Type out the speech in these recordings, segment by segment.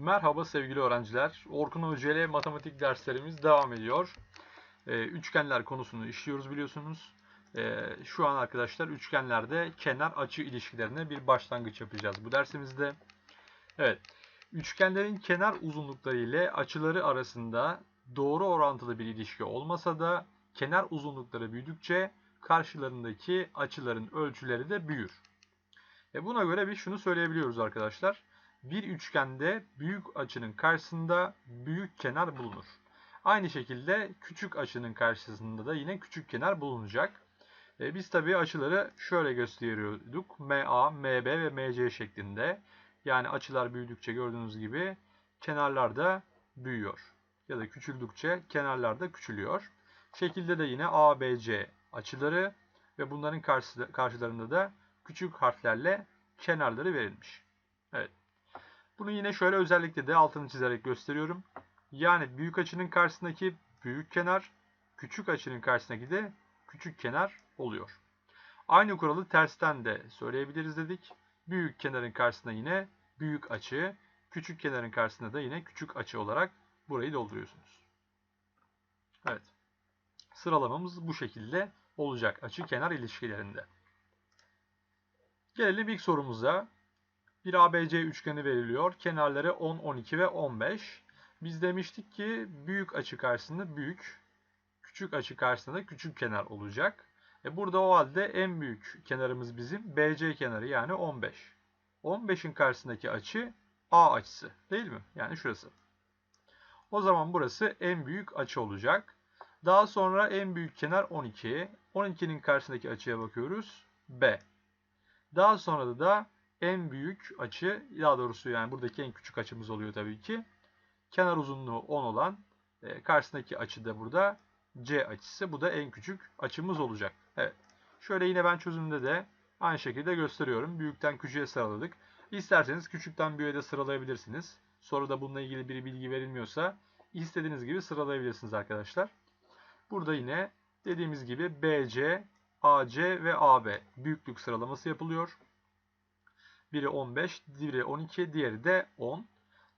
Merhaba sevgili öğrenciler. Orkun Hoca matematik derslerimiz devam ediyor. Ee, üçgenler konusunu işliyoruz biliyorsunuz. Ee, şu an arkadaşlar üçgenlerde kenar açı ilişkilerine bir başlangıç yapacağız bu dersimizde. Evet. Üçgenlerin kenar uzunlukları ile açıları arasında doğru orantılı bir ilişki olmasa da kenar uzunlukları büyüdükçe karşılarındaki açıların ölçüleri de büyür. E buna göre biz şunu söyleyebiliyoruz arkadaşlar. Bir üçgende büyük açının karşısında büyük kenar bulunur. Aynı şekilde küçük açının karşısında da yine küçük kenar bulunacak. E biz tabii açıları şöyle gösteriyorduk. MA, MB ve MC şeklinde. Yani açılar büyüdükçe gördüğünüz gibi kenarlar da büyüyor. Ya da küçüldükçe kenarlar da küçülüyor. Şekilde de yine ABC açıları ve bunların karşılarında da küçük harflerle kenarları verilmiş. Bunu yine şöyle özellikle de altını çizerek gösteriyorum. Yani büyük açının karşısındaki büyük kenar, küçük açının karşısındaki de küçük kenar oluyor. Aynı kuralı tersten de söyleyebiliriz dedik. Büyük kenarın karşısında yine büyük açı, küçük kenarın karşısında da yine küçük açı olarak burayı dolduruyorsunuz. Evet. Sıralamamız bu şekilde olacak açı kenar ilişkilerinde. Gelelim ilk sorumuza. Bir ABC üçgeni veriliyor. Kenarları 10, 12 ve 15. Biz demiştik ki büyük açı karşısında büyük, küçük açı karşısında da küçük kenar olacak. E burada o halde en büyük kenarımız bizim BC kenarı yani 15. 15'in karşısındaki açı A açısı değil mi? Yani şurası. O zaman burası en büyük açı olacak. Daha sonra en büyük kenar 12. 12'nin karşısındaki açıya bakıyoruz. B. Daha sonra da en büyük açı, daha doğrusu yani buradaki en küçük açımız oluyor tabii ki. Kenar uzunluğu 10 olan e, karşısındaki açı da burada C açısı. Bu da en küçük açımız olacak. Evet. Şöyle yine ben çözümde de aynı şekilde gösteriyorum. Büyükten küçüğe sıraladık. İsterseniz küçükten büyüğe de sıralayabilirsiniz. Soruda bununla ilgili bir bilgi verilmiyorsa istediğiniz gibi sıralayabilirsiniz arkadaşlar. Burada yine dediğimiz gibi BC, AC ve AB büyüklük sıralaması yapılıyor. Biri 15, diğeri 12, diğeri de 10.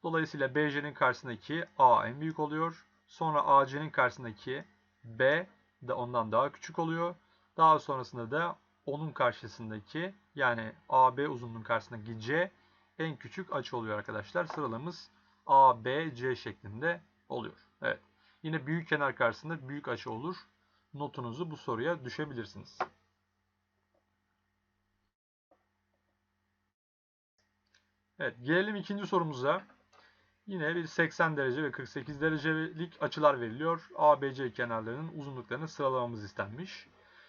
Dolayısıyla BC'nin karşısındaki A en büyük oluyor. Sonra AC'nin karşısındaki B de ondan daha küçük oluyor. Daha sonrasında da onun karşısındaki yani AB uzunluğunun karşısındaki C en küçük açı oluyor arkadaşlar. Sıralamız A, B, C şeklinde oluyor. Evet. Yine büyük kenar karşısında büyük açı olur. Notunuzu bu soruya düşebilirsiniz. Evet, gelelim ikinci sorumuza. Yine bir 80 derece ve 48 derecelik açılar veriliyor. ABC kenarlarının uzunluklarını sıralamamız istenmiş.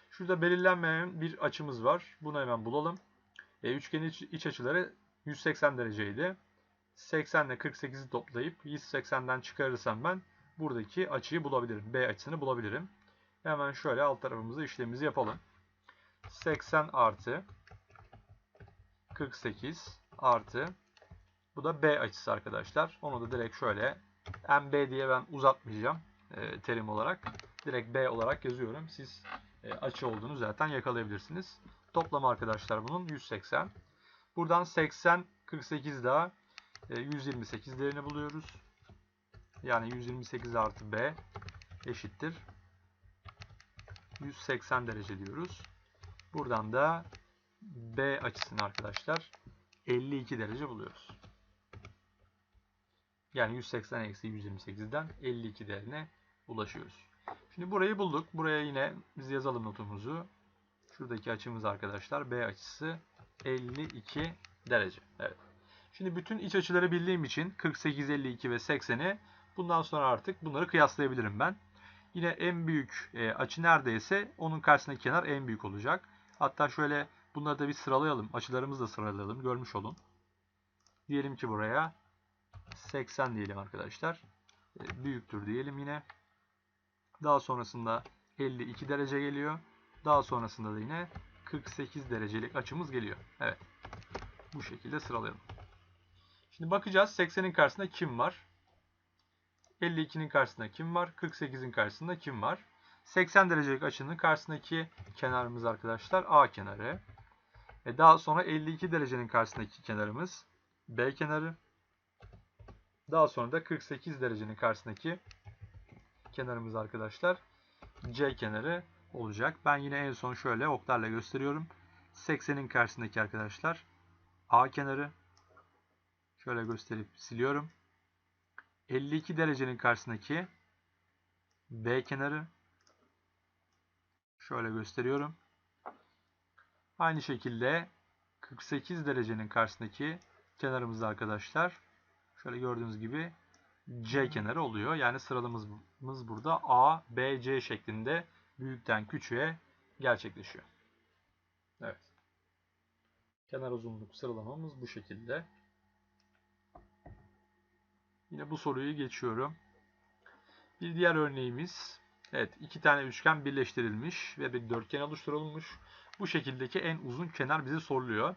Şurada belirlenmeyen bir açımız var. Bunu hemen bulalım. E, üçgenin iç, iç açıları 180 dereceydi. 80 ile 48'i toplayıp 180'den çıkarırsam ben buradaki açıyı bulabilirim. B açısını bulabilirim. Hemen şöyle alt tarafımızda işlemimizi yapalım. 80 artı 48 artı bu da B açısı arkadaşlar. Onu da direkt şöyle MB diye ben uzatmayacağım e, terim olarak. Direkt B olarak yazıyorum. Siz e, açı olduğunu zaten yakalayabilirsiniz. Toplam arkadaşlar bunun 180. Buradan 80, 48 daha e, 128 değerini buluyoruz. Yani 128 artı B eşittir. 180 derece diyoruz. Buradan da B açısını arkadaşlar 52 derece buluyoruz. Yani 180 eksi 128'den 52 değerine ulaşıyoruz. Şimdi burayı bulduk. Buraya yine biz yazalım notumuzu. Şuradaki açımız arkadaşlar B açısı 52 derece. Evet. Şimdi bütün iç açıları bildiğim için 48, 52 ve 80'i bundan sonra artık bunları kıyaslayabilirim ben. Yine en büyük e, açı neredeyse onun karşısındaki kenar en büyük olacak. Hatta şöyle bunları da bir sıralayalım. Açılarımızı da sıralayalım. Görmüş olun. Diyelim ki buraya 80 diyelim arkadaşlar. E, büyüktür diyelim yine. Daha sonrasında 52 derece geliyor. Daha sonrasında da yine 48 derecelik açımız geliyor. Evet. Bu şekilde sıralayalım. Şimdi bakacağız 80'in karşısında kim var? 52'nin karşısında kim var? 48'in karşısında kim var? 80 derecelik açının karşısındaki kenarımız arkadaşlar A kenarı. E daha sonra 52 derecenin karşısındaki kenarımız B kenarı. Daha sonra da 48 derecenin karşısındaki kenarımız arkadaşlar C kenarı olacak. Ben yine en son şöyle oklarla gösteriyorum. 80'in karşısındaki arkadaşlar A kenarı. Şöyle gösterip siliyorum. 52 derecenin karşısındaki B kenarı. Şöyle gösteriyorum. Aynı şekilde 48 derecenin karşısındaki kenarımızda arkadaşlar şöyle gördüğünüz gibi C kenarı oluyor. Yani sıralamamız burada A, B, C şeklinde büyükten küçüğe gerçekleşiyor. Evet. Kenar uzunluk sıralamamız bu şekilde. Yine bu soruyu geçiyorum. Bir diğer örneğimiz evet iki tane üçgen birleştirilmiş ve bir dörtgen oluşturulmuş. Bu şekildeki en uzun kenar bize soruluyor.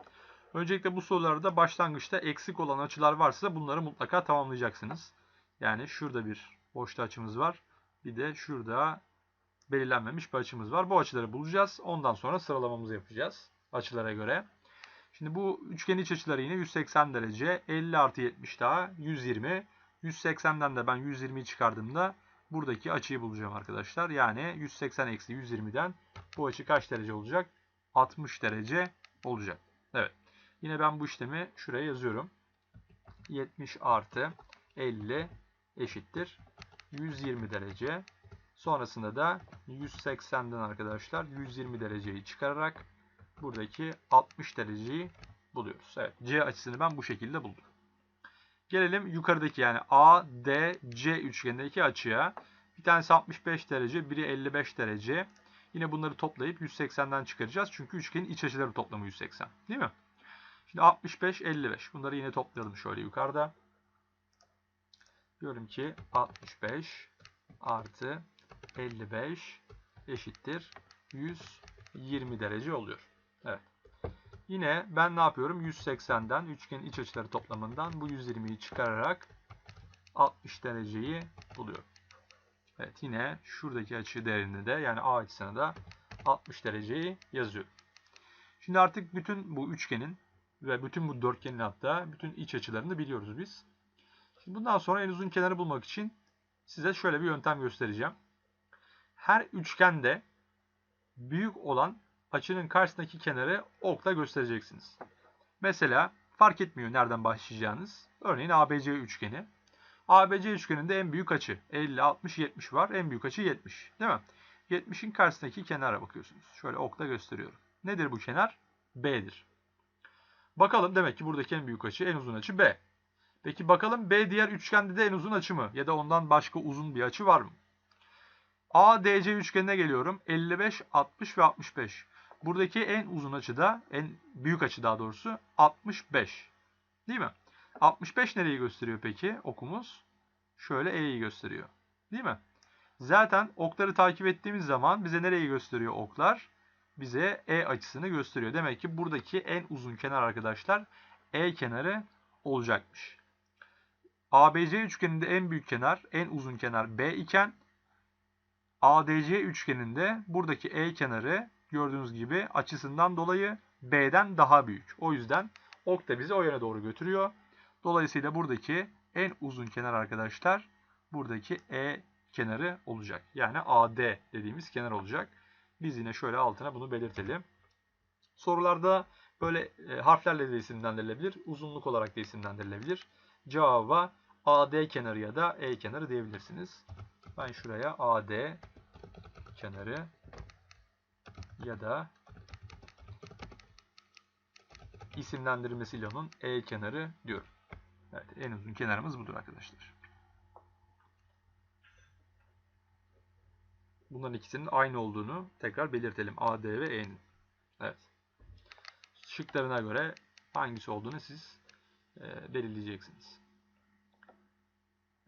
Öncelikle bu sorularda başlangıçta eksik olan açılar varsa bunları mutlaka tamamlayacaksınız. Yani şurada bir boşta açımız var. Bir de şurada belirlenmemiş bir açımız var. Bu açıları bulacağız. Ondan sonra sıralamamızı yapacağız açılara göre. Şimdi bu üçgen iç açıları yine 180 derece. 50 artı 70 daha 120. 180'den de ben 120'yi çıkardığımda buradaki açıyı bulacağım arkadaşlar. Yani 180 eksi 120'den bu açı kaç derece olacak? 60 derece olacak. Evet. Yine ben bu işlemi şuraya yazıyorum. 70 artı 50 eşittir 120 derece. Sonrasında da 180'den arkadaşlar 120 dereceyi çıkararak buradaki 60 dereceyi buluyoruz. Evet C açısını ben bu şekilde buldum. Gelelim yukarıdaki yani A, D, C üçgenindeki açıya. Bir tanesi 65 derece, biri 55 derece. Yine bunları toplayıp 180'den çıkaracağız. Çünkü üçgenin iç açıları toplamı 180. Değil mi? Şimdi 65, 55. Bunları yine toplayalım şöyle yukarıda. Diyorum ki 65 artı 55 eşittir 120 derece oluyor. Evet. Yine ben ne yapıyorum? 180'den üçgenin iç açıları toplamından bu 120'yi çıkararak 60 dereceyi buluyorum. Evet yine şuradaki açı değerini de yani A açısına da 60 dereceyi yazıyorum. Şimdi artık bütün bu üçgenin ve bütün bu dörtgenin hatta bütün iç açılarını biliyoruz biz. Şimdi bundan sonra en uzun kenarı bulmak için size şöyle bir yöntem göstereceğim. Her üçgende büyük olan açının karşısındaki kenarı okla göstereceksiniz. Mesela fark etmiyor nereden başlayacağınız. Örneğin ABC üçgeni. ABC üçgeninde en büyük açı 50, 60, 70 var. En büyük açı 70. Değil mi? 70'in karşısındaki kenara bakıyorsunuz. Şöyle okla gösteriyorum. Nedir bu kenar? B'dir. Bakalım demek ki buradaki en büyük açı, en uzun açı B. Peki bakalım B diğer üçgende de en uzun açı mı? Ya da ondan başka uzun bir açı var mı? ADC üçgenine geliyorum. 55, 60 ve 65. Buradaki en uzun açı da, en büyük açı daha doğrusu 65. Değil mi? 65 nereyi gösteriyor peki okumuz? Şöyle E'yi gösteriyor. Değil mi? Zaten okları takip ettiğimiz zaman bize nereyi gösteriyor oklar? Bize E açısını gösteriyor. Demek ki buradaki en uzun kenar arkadaşlar E kenarı olacakmış. ABC üçgeninde en büyük kenar, en uzun kenar B iken ADC üçgeninde buradaki E kenarı gördüğünüz gibi açısından dolayı B'den daha büyük. O yüzden ok da bizi o yöne doğru götürüyor. Dolayısıyla buradaki en uzun kenar arkadaşlar buradaki E kenarı olacak. Yani AD dediğimiz kenar olacak. Biz yine şöyle altına bunu belirtelim. Sorularda böyle e, harflerle de isimlendirilebilir. Uzunluk olarak da isimlendirilebilir. Cevaba AD kenarı ya da E kenarı diyebilirsiniz. Ben şuraya AD kenarı ya da isimlendirmesiyle onun E kenarı diyorum. Evet, en uzun kenarımız budur arkadaşlar. Bunların ikisinin aynı olduğunu tekrar belirtelim. AD ve E'nin. Evet. Şıklarına göre hangisi olduğunu siz e, belirleyeceksiniz.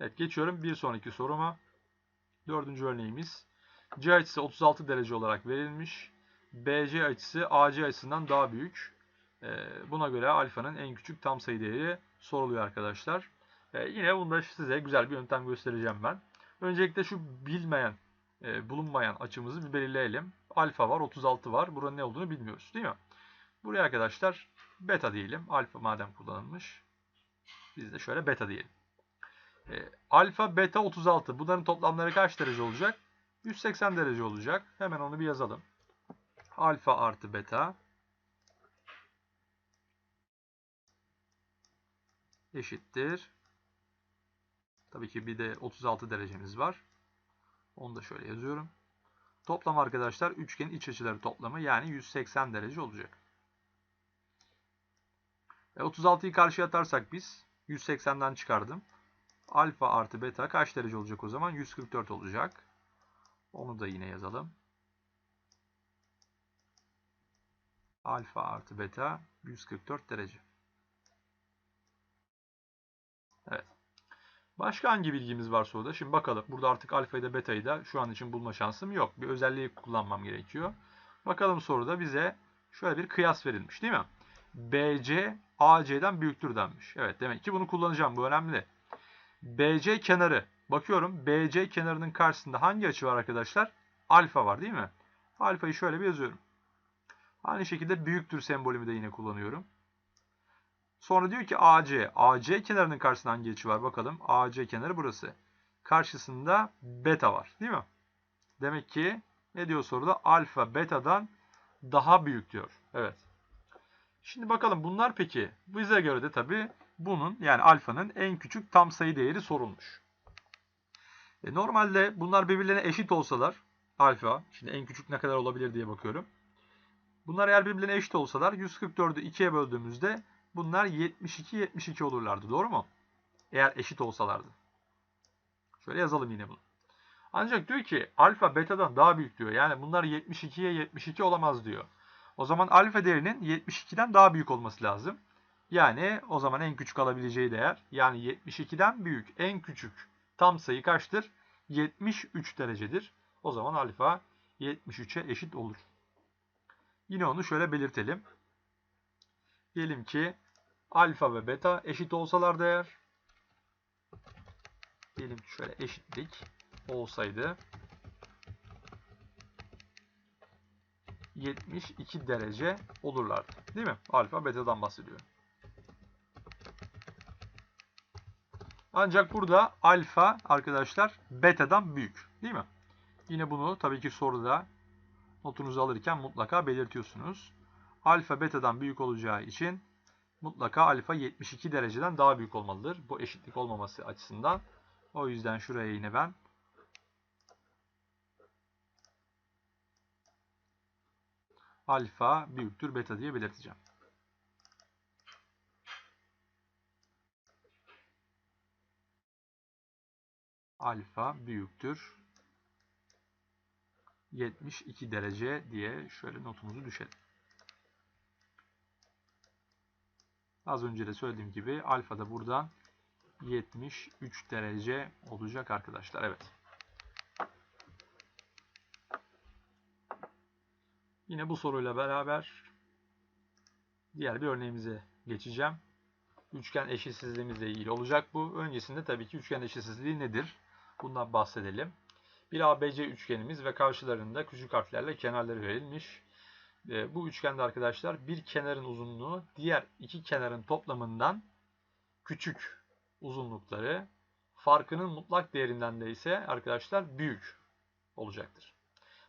Evet geçiyorum bir sonraki soruma. Dördüncü örneğimiz. C açısı 36 derece olarak verilmiş. BC açısı AC açısından daha büyük. E, buna göre alfanın en küçük tam sayı değeri soruluyor arkadaşlar. E, yine bunda size güzel bir yöntem göstereceğim ben. Öncelikle şu bilmeyen, e, bulunmayan açımızı bir belirleyelim. Alfa var, 36 var. Buranın ne olduğunu bilmiyoruz değil mi? Buraya arkadaşlar beta diyelim. Alfa madem kullanılmış. Biz de şöyle beta diyelim. E, alfa, beta 36. Bunların toplamları kaç derece olacak? 180 derece olacak. Hemen onu bir yazalım. Alfa artı beta eşittir. Tabii ki bir de 36 derecemiz var. Onu da şöyle yazıyorum. Toplam arkadaşlar üçgenin iç açıları toplamı yani 180 derece olacak. E 36'yı karşıya atarsak biz 180'den çıkardım. Alfa artı beta kaç derece olacak o zaman? 144 olacak. Onu da yine yazalım. Alfa artı beta 144 derece. Evet. Başka hangi bilgimiz var soruda? Şimdi bakalım. Burada artık alfayı da beta'yı da şu an için bulma şansım yok. Bir özelliği kullanmam gerekiyor. Bakalım soruda bize şöyle bir kıyas verilmiş değil mi? BC AC'den büyüktür denmiş. Evet demek ki bunu kullanacağım. Bu önemli. BC kenarı. Bakıyorum BC kenarının karşısında hangi açı var arkadaşlar? Alfa var değil mi? Alfayı şöyle bir yazıyorum. Aynı şekilde büyüktür sembolümü de yine kullanıyorum. Sonra diyor ki AC. AC kenarının karşısında hangi açı var bakalım. AC kenarı burası. Karşısında beta var değil mi? Demek ki ne diyor soruda? Alfa beta'dan daha büyük diyor. Evet. Şimdi bakalım bunlar peki bize göre de tabi bunun yani alfanın en küçük tam sayı değeri sorulmuş. E normalde bunlar birbirlerine eşit olsalar alfa şimdi en küçük ne kadar olabilir diye bakıyorum. Bunlar eğer birbirlerine eşit olsalar 144'ü 2'ye böldüğümüzde bunlar 72-72 olurlardı. Doğru mu? Eğer eşit olsalardı. Şöyle yazalım yine bunu. Ancak diyor ki alfa beta'dan daha büyük diyor. Yani bunlar 72'ye 72 olamaz diyor. O zaman alfa değerinin 72'den daha büyük olması lazım. Yani o zaman en küçük alabileceği değer yani 72'den büyük en küçük tam sayı kaçtır? 73 derecedir. O zaman alfa 73'e eşit olur. Yine onu şöyle belirtelim. Diyelim ki alfa ve beta eşit olsalar değer. Diyelim ki şöyle eşitlik olsaydı 72 derece olurlardı. Değil mi? Alfa beta'dan bahsediyorum. Ancak burada alfa arkadaşlar beta'dan büyük. Değil mi? Yine bunu tabii ki soruda notunuzu alırken mutlaka belirtiyorsunuz. Alfa beta'dan büyük olacağı için mutlaka alfa 72 dereceden daha büyük olmalıdır. Bu eşitlik olmaması açısından. O yüzden şuraya yine ben alfa büyüktür beta diye belirteceğim. Alfa büyüktür 72 derece diye şöyle notumuzu düşelim. Az önce de söylediğim gibi alfa da buradan 73 derece olacak arkadaşlar. Evet. Yine bu soruyla beraber diğer bir örneğimize geçeceğim. Üçgen eşitsizliğimizle ilgili olacak bu. Öncesinde tabii ki üçgen eşitsizliği nedir? Bundan bahsedelim. Bir ABC üçgenimiz ve karşılarında küçük harflerle kenarları verilmiş. E, bu üçgende arkadaşlar bir kenarın uzunluğu diğer iki kenarın toplamından küçük uzunlukları farkının mutlak değerinden de ise arkadaşlar büyük olacaktır.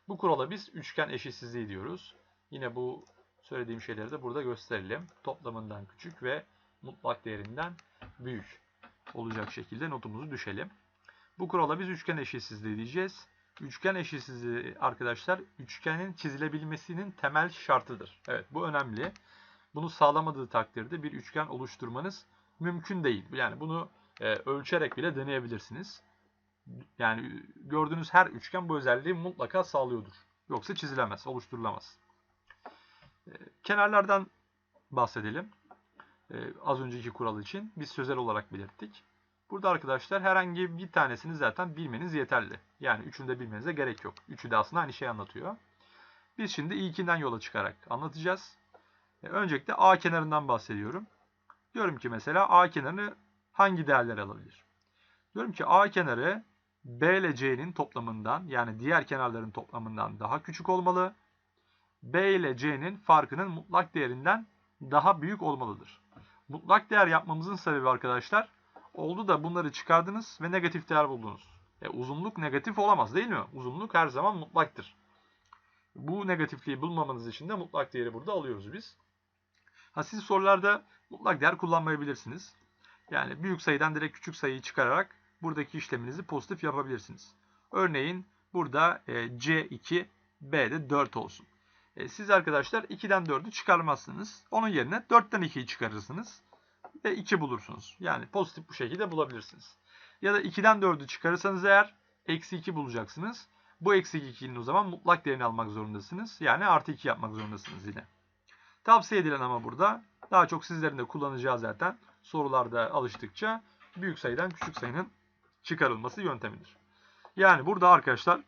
Bu kurala biz üçgen eşitsizliği diyoruz. Yine bu söylediğim şeyleri de burada gösterelim. Toplamından küçük ve mutlak değerinden büyük olacak şekilde notumuzu düşelim. Bu kurala biz üçgen eşitsizliği diyeceğiz. Üçgen eşitsizliği arkadaşlar üçgenin çizilebilmesinin temel şartıdır. Evet bu önemli. Bunu sağlamadığı takdirde bir üçgen oluşturmanız mümkün değil. Yani bunu e, ölçerek bile deneyebilirsiniz. Yani gördüğünüz her üçgen bu özelliği mutlaka sağlıyordur. Yoksa çizilemez, oluşturulamaz. E, kenarlardan bahsedelim. E, az önceki kural için biz sözel olarak belirttik. Burada arkadaşlar herhangi bir tanesini zaten bilmeniz yeterli. Yani üçünü de bilmenize gerek yok. Üçü de aslında aynı şeyi anlatıyor. Biz şimdi ilkinden yola çıkarak anlatacağız. E, öncelikle A kenarından bahsediyorum. Diyorum ki mesela A kenarını hangi değerler alabilir? Diyorum ki A kenarı B ile C'nin toplamından yani diğer kenarların toplamından daha küçük olmalı. B ile C'nin farkının mutlak değerinden daha büyük olmalıdır. Mutlak değer yapmamızın sebebi arkadaşlar Oldu da bunları çıkardınız ve negatif değer buldunuz. E, uzunluk negatif olamaz değil mi? Uzunluk her zaman mutlaktır. Bu negatifliği bulmamanız için de mutlak değeri burada alıyoruz biz. Ha siz sorularda mutlak değer kullanmayabilirsiniz. Yani büyük sayıdan direkt küçük sayıyı çıkararak buradaki işleminizi pozitif yapabilirsiniz. Örneğin burada e, C2, B'de 4 olsun. E, siz arkadaşlar 2'den 4'ü çıkarmazsınız. Onun yerine 4'ten 2'yi çıkarırsınız. Ve 2 bulursunuz. Yani pozitif bu şekilde bulabilirsiniz. Ya da 2'den 4'ü çıkarırsanız eğer eksi 2 bulacaksınız. Bu eksi 2'nin o zaman mutlak değerini almak zorundasınız. Yani artı 2 yapmak zorundasınız yine. Tavsiye edilen ama burada daha çok sizlerin de kullanacağı zaten sorularda alıştıkça büyük sayıdan küçük sayının çıkarılması yöntemidir. Yani burada arkadaşlar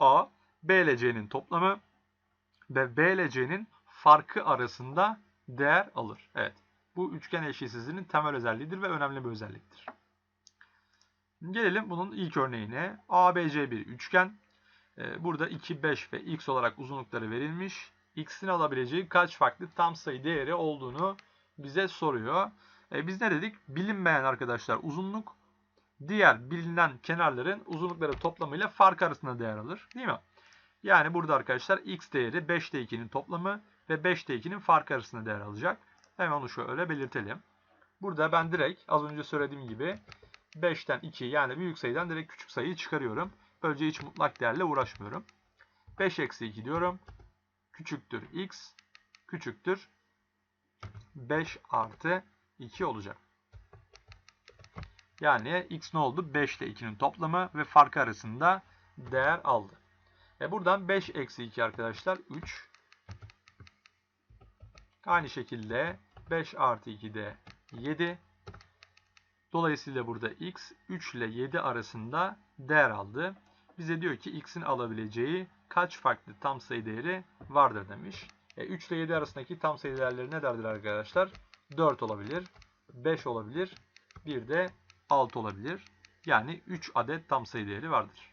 A, B ile C'nin toplamı ve B ile C'nin farkı arasında değer alır. Evet. Bu üçgen eşitsizliğinin temel özelliğidir ve önemli bir özelliktir. Gelelim bunun ilk örneğine. ABC bir üçgen. Ee, burada 2, 5 ve x olarak uzunlukları verilmiş. x'in alabileceği kaç farklı tam sayı değeri olduğunu bize soruyor. E biz ne dedik? Bilinmeyen arkadaşlar uzunluk diğer bilinen kenarların uzunlukları toplamıyla fark arasında değer alır. Değil mi? Yani burada arkadaşlar x değeri 5 ile 2'nin toplamı ve 5 ile 2'nin fark arasında değer alacak. Hemen onu şöyle belirtelim. Burada ben direkt az önce söylediğim gibi 5'ten 2 yani büyük sayıdan direkt küçük sayıyı çıkarıyorum. Böylece hiç mutlak değerle uğraşmıyorum. 5 eksi 2 diyorum. Küçüktür x küçüktür 5 artı 2 olacak. Yani x ne oldu? 5 ile 2'nin toplamı ve farkı arasında değer aldı. E buradan 5 eksi 2 arkadaşlar 3. Aynı şekilde 5 artı 2 de 7. Dolayısıyla burada x 3 ile 7 arasında değer aldı. Bize diyor ki x'in alabileceği kaç farklı tam sayı değeri vardır demiş. E, 3 ile 7 arasındaki tam sayı değerleri ne derdir arkadaşlar? 4 olabilir, 5 olabilir, bir de 6 olabilir. Yani 3 adet tam sayı değeri vardır.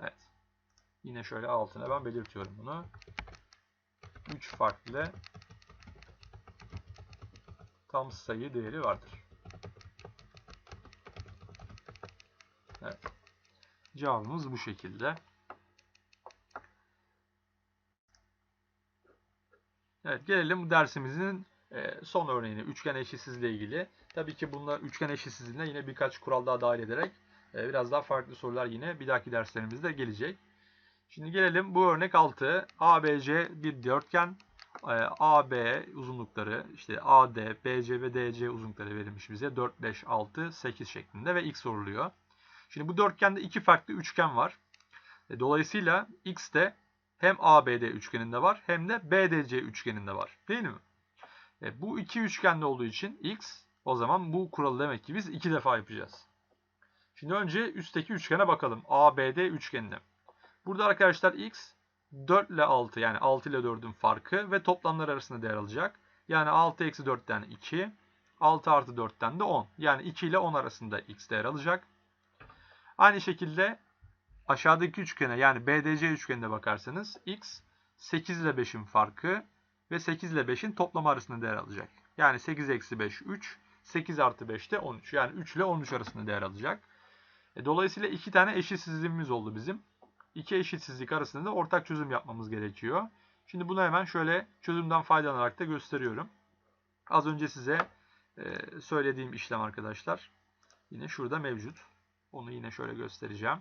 Evet. Yine şöyle altına ben belirtiyorum bunu. 3 farklı tam sayı değeri vardır. Evet. Cevabımız bu şekilde. Evet gelelim dersimizin e, son örneğine üçgen eşitsizliği ile ilgili. Tabii ki bunlar üçgen eşitsizliğine yine birkaç kural daha dahil ederek e, biraz daha farklı sorular yine bir dahaki derslerimizde gelecek. Şimdi gelelim bu örnek 6. ABC bir dörtgen. E, AB uzunlukları işte AD, BC ve DC uzunlukları verilmiş bize. 4, 5, 6, 8 şeklinde ve x soruluyor. Şimdi bu dörtgende iki farklı üçgen var. Dolayısıyla x de hem ABD üçgeninde var hem de BDC üçgeninde var. Değil mi? E, bu iki üçgende olduğu için x o zaman bu kuralı demek ki biz iki defa yapacağız. Şimdi önce üstteki üçgene bakalım. ABD üçgenine. Burada arkadaşlar x 4 ile 6 yani 6 ile 4'ün farkı ve toplamlar arasında değer alacak. Yani 6 eksi 4'ten 2, 6 artı 4'ten de 10. Yani 2 ile 10 arasında x değer alacak. Aynı şekilde aşağıdaki üçgene yani BDC üçgenine bakarsanız x 8 ile 5'in farkı ve 8 ile 5'in toplamı arasında değer alacak. Yani 8 eksi 5 3, 8 artı 5 de 13. Yani 3 ile 13 arasında değer alacak. E, dolayısıyla iki tane eşitsizliğimiz oldu bizim. İki eşitsizlik arasında da ortak çözüm yapmamız gerekiyor. Şimdi bunu hemen şöyle çözümden faydalanarak da gösteriyorum. Az önce size e, söylediğim işlem arkadaşlar. Yine şurada mevcut. Onu yine şöyle göstereceğim.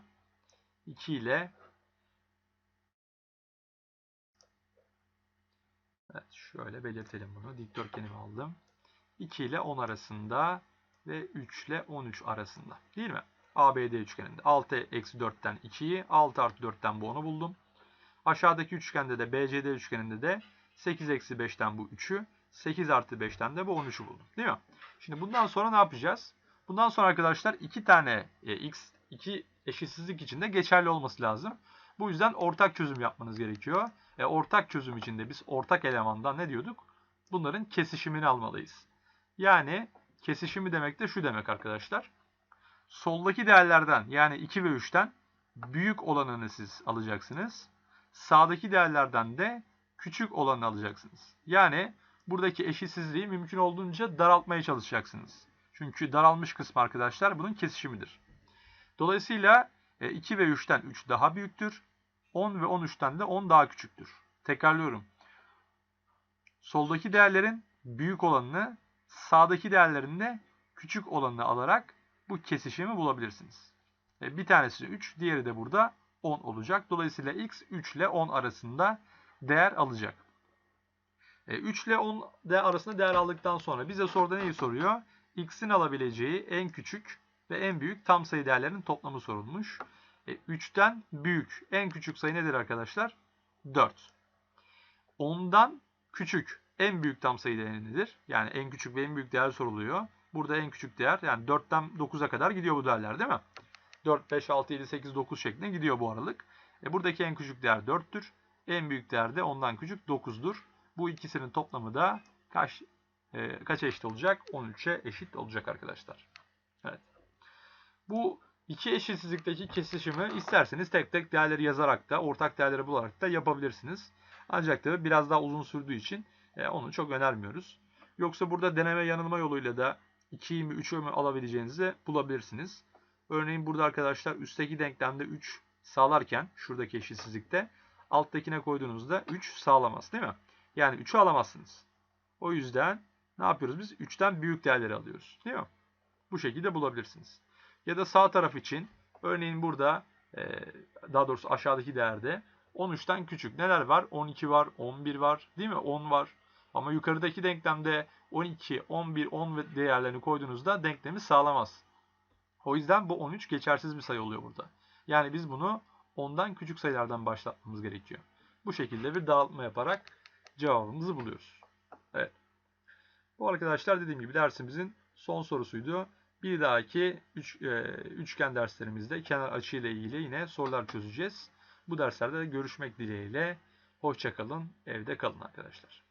2 ile Evet şöyle belirtelim bunu. Dikdörtgenimi aldım. 2 ile 10 arasında ve 3 ile 13 arasında. Değil mi? ABD üçgeninde. 6 eksi 4'ten 2'yi, 6 artı 4'ten bu 10'u buldum. Aşağıdaki üçgende de BCD üçgeninde de 8 eksi 5'ten bu 3'ü, 8 artı 5'ten de bu 13'ü buldum. Değil mi? Şimdi bundan sonra ne yapacağız? Bundan sonra arkadaşlar iki tane e, x, iki eşitsizlik içinde geçerli olması lazım. Bu yüzden ortak çözüm yapmanız gerekiyor. E, ortak çözüm içinde biz ortak elemandan ne diyorduk? Bunların kesişimini almalıyız. Yani kesişimi demek de şu demek arkadaşlar. Soldaki değerlerden yani 2 ve 3'ten büyük olanını siz alacaksınız. Sağdaki değerlerden de küçük olanı alacaksınız. Yani buradaki eşitsizliği mümkün olduğunca daraltmaya çalışacaksınız. Çünkü daralmış kısmı arkadaşlar bunun kesişimidir. Dolayısıyla e, 2 ve 3'ten 3 daha büyüktür. 10 ve 13'ten de 10 daha küçüktür. Tekrarlıyorum. Soldaki değerlerin büyük olanını, sağdaki değerlerin de küçük olanını alarak bu kesişimi bulabilirsiniz. E, bir tanesi 3, diğeri de burada 10 olacak. Dolayısıyla x 3 ile 10 arasında değer alacak. E, 3 ile 10 değer arasında değer aldıktan sonra bize soruda neyi soruyor? x'in alabileceği en küçük ve en büyük tam sayı değerlerinin toplamı sorulmuş. E, 3'ten büyük en küçük sayı nedir arkadaşlar? 4. 10'dan küçük en büyük tam sayı değeri nedir? Yani en küçük ve en büyük değer soruluyor. Burada en küçük değer yani 4'ten 9'a kadar gidiyor bu değerler değil mi? 4, 5, 6, 7, 8, 9 şeklinde gidiyor bu aralık. E buradaki en küçük değer 4'tür. En büyük değer de ondan küçük 9'dur. Bu ikisinin toplamı da kaç e, kaça eşit olacak? 13'e eşit olacak arkadaşlar. Evet. Bu iki eşitsizlikteki kesişimi isterseniz tek tek değerleri yazarak da ortak değerleri bularak da yapabilirsiniz. Ancak tabi biraz daha uzun sürdüğü için e, onu çok önermiyoruz. Yoksa burada deneme yanılma yoluyla da 2'yi mi 3'ü mü alabileceğinizi bulabilirsiniz. Örneğin burada arkadaşlar üstteki denklemde 3 sağlarken şuradaki eşitsizlikte alttakine koyduğunuzda 3 sağlamaz değil mi? Yani 3'ü alamazsınız. O yüzden ne yapıyoruz biz? 3'ten büyük değerleri alıyoruz. Değil mi? Bu şekilde bulabilirsiniz. Ya da sağ taraf için örneğin burada daha doğrusu aşağıdaki değerde 13'ten küçük neler var? 12 var, 11 var, değil mi? 10 var. Ama yukarıdaki denklemde 12, 11, 10 değerlerini koyduğunuzda denklemi sağlamaz. O yüzden bu 13 geçersiz bir sayı oluyor burada. Yani biz bunu 10'dan küçük sayılardan başlatmamız gerekiyor. Bu şekilde bir dağıtma yaparak cevabımızı buluyoruz. Evet. Bu arkadaşlar dediğim gibi dersimizin son sorusuydu. Bir dahaki üç, e, üçgen derslerimizde kenar açı ile ilgili yine sorular çözeceğiz. Bu derslerde de görüşmek dileğiyle. Hoşçakalın, evde kalın arkadaşlar.